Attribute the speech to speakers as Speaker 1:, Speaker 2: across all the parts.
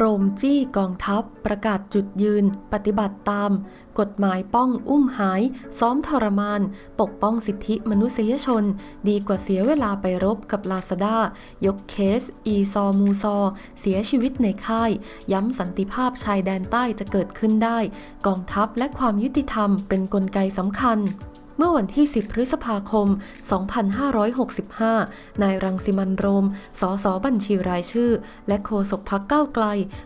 Speaker 1: โรมจี้กองทัพประกาศจุดยืน ปฏิบัติตาม กฎหมายป้องอุ้มหาย ซ้อมทรมาน ปกป้องสิทธิมนุษยชน ดีกว่าเสียเวลาไปรบกับลาซาด้ายกเคส อีซอมูซอ เสียชีวิตในค่าย ย้ำสันติภาพชายแดนใต้จะเกิดขึ้นได้ กองทัพและความยุติธรรมเป็นนกลไกสำคัญ เมื่อวันที่ 10 พฤษภาคม 2565 นายรังสิมันโรม สสบัญชีรายชื่อ และโฆษกพักก้าวไกล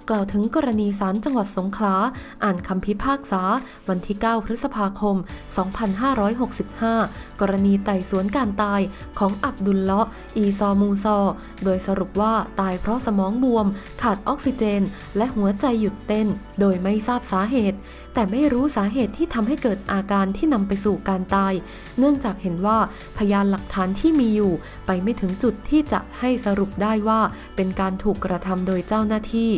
Speaker 1: กล่าวถึงกรณีศาลจังหวัดสงขลา อ่านคำพิพากษา วันที่ 9 พฤษภาคม 2565 กรณีไต่สวนการตายของอับดุลเลาะอีซอมูซอ โดยสรุปว่าตายเพราะสมองบวม ขาดออกซิเจน และหัวใจหยุดเต้น โดยไม่ทราบสาเหตุ แต่ไม่รู้สาเหตุที่ทำให้เกิดอาการที่นำไปสู่การตายเนื่องจากเห็นว่าพยานหลักฐานที่มีอยู่ ไปไม่ถึงจุดที่จะให้สรุปได้ว่าเป็นการถูกกระทำโดยเจ้าหน้าที่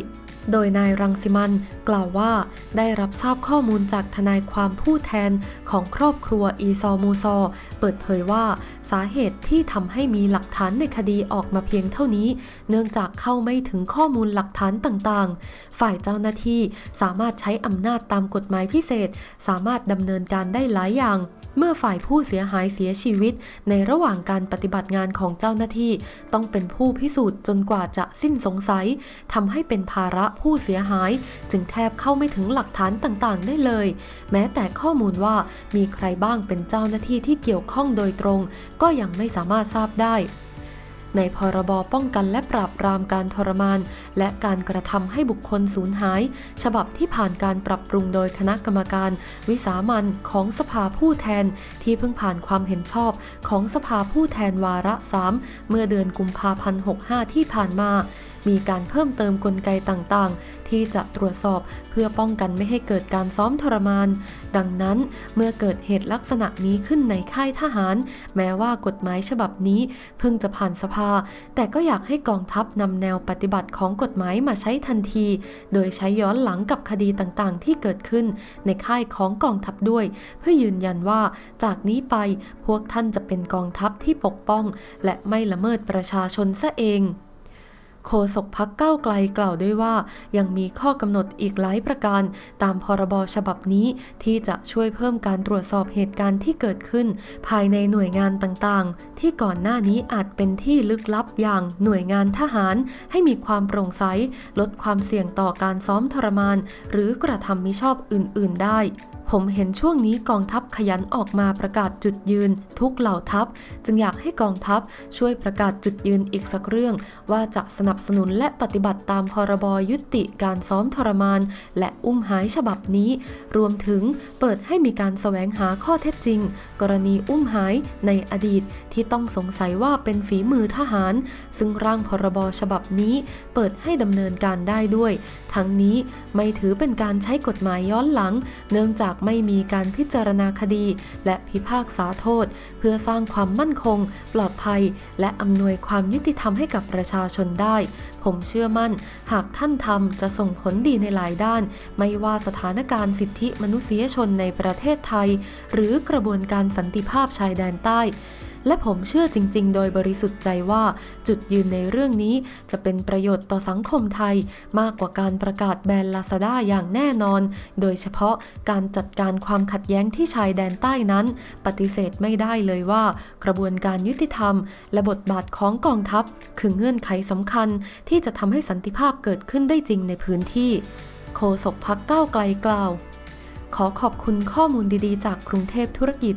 Speaker 1: โดยนายรังสิมันกล่าวว่า ได้รับทราบข้อมูลจากทนายความผู้แทนของครอบครัวอีซอมูซอ เปิดเผยว่า สาเหตุที่ทำให้มีหลักฐานในคดีออกมาเพียงเท่านี้ เนื่องจากเข้าไม่ถึงข้อมูลหลักฐานต่างๆ ฝ่ายเจ้าหน้าที่สามารถใช้อำนาจตามกฎหมายพิเศษ สามารถดำเนินการได้หลายอย่าง เมื่อฝ่ายผู้เสียหายเสียชีวิต ในระหว่างการปฏิบัติงานของเจ้าหน้าที่ ต้องเป็นผู้พิสูจน์จนกว่าจะสิ้นสงสัยทำให้เป็นภาระผู้เสียหาย จึงแทบเข้าไม่ถึงหลักฐานต่างๆ ได้เลย แม้แต่ข้อมูลว่ามีใครบ้างเป็นเจ้าหน้าที่ที่เกี่ยวข้องโดยตรง ก็ยังไม่สามารถทราบได้ ในพรบป้องกันและปราบปรามการทรมาน และการกระทำให้บุคคลสูญหาย ฉบับที่ผ่านการปรับปรุงโดยคณะกรรมการ วิสามันของสภาผู้แทน ที่เพิ่งผ่านความเห็นชอบของสภาผู้แทนวาระสามเมื่อเดือนกุมภาพันธ์ 65 ที่ผ่านมา มีการเพิ่มเติมกลไกต่างๆ ที่จะตรวจสอบเพื่อป้องกันไม่ให้เกิดการซ้อมทรมาน ดังนั้นเมื่อเกิดเหตุลักษณะนี้ขึ้นในค่ายทหาร แม้ว่ากฎหมายฉบับนี้เพิ่งจะผ่านสภา แต่ก็อยากให้กองทัพนำแนวปฏิบัติของกฎหมายมาใช้ทันที โดยใช้ย้อนหลังกับคดีต่างๆ ที่เกิดขึ้นในค่ายของกองทัพด้วย เพื่อยืนยันว่าจากนี้ไปพวกท่านจะเป็นกองทัพที่ปกป้อง และไม่ละเมิดประชาชนซะเอง โฆษกพักเก้าไกลกล่าวด้วยว่า ยังมีข้อกำหนดอีกหลายประการ ตามพรบฉบับนี้ที่จะช่วยเพิ่มการตรวจสอบเหตุการณ์ที่เกิดขึ้น ภายในหน่วยงานต่างๆ ที่ก่อนหน้านี้อาจเป็นที่ลึกลับอย่างหน่วยงานทหาร ให้มีความโปร่งใส ลดความเสี่ยงต่อการซ้อมทรมาน หรือกระทำมิชอบอื่น ๆ ได้ ผมเห็นช่วงนี้กองทัพขยันออกมาประกาศจุดยืนทุกเหล่าทัพ จึงอยากให้กองทัพช่วยประกาศจุดยืนอีกสักเรื่อง ว่าจะสนับสนุนและปฏิบัติตามพรบยุติการซ้อมทรมาน และอุ้มหายฉบับนี้ รวมถึงเปิดให้มีการแสวงหาข้อเท็จจริง กรณีอุ้มหายในอดีตที่ต้องสงสัยว่าเป็นฝีมือทหาร ซึ่งร่างพรบฉบับนี้เปิดให้ดำเนินการได้ด้วย ทั้งนี้ไม่ถือเป็นการใช้กฎหมายย้อนหลัง เนื่องจากไม่มีการพิจารณาคดี และพิพากษาโทษ เพื่อสร้างความมั่นคง ปลอดภัย และอำนวยความยุติธรรมให้กับประชาชนได้ ผมเชื่อมั่น หากท่านทำจะส่งผลดีในหลายด้าน ไม่ว่าสถานการณ์สิทธิมนุษยชนในประเทศไทย หรือกระบวนการสันติภาพชายแดนใต้ และผมเชื่อจริง ๆ โดยบริสุทธิ์ใจว่า จุดยืนในเรื่องนี้จะเป็นประโยชน์ต่อสังคมไทย มากกว่าการประกาศแบนลาซาด้าอย่างแน่นอน โดยเฉพาะการจัดการความขัดแย้งที่ชายแดนใต้นั้น ปฏิเสธไม่ได้เลยว่า กระบวนการยุติธรรม และบทบาทของกองทัพ คือเงื่อนไขสำคัญ ที่จะทำให้สันติภาพเกิดขึ้นได้จริงในพื้นที่โฆษกพักเก้าไกลกล่าว ขอขอบคุณข้อมูลดีๆ จากกรุงเทพธุรกิจ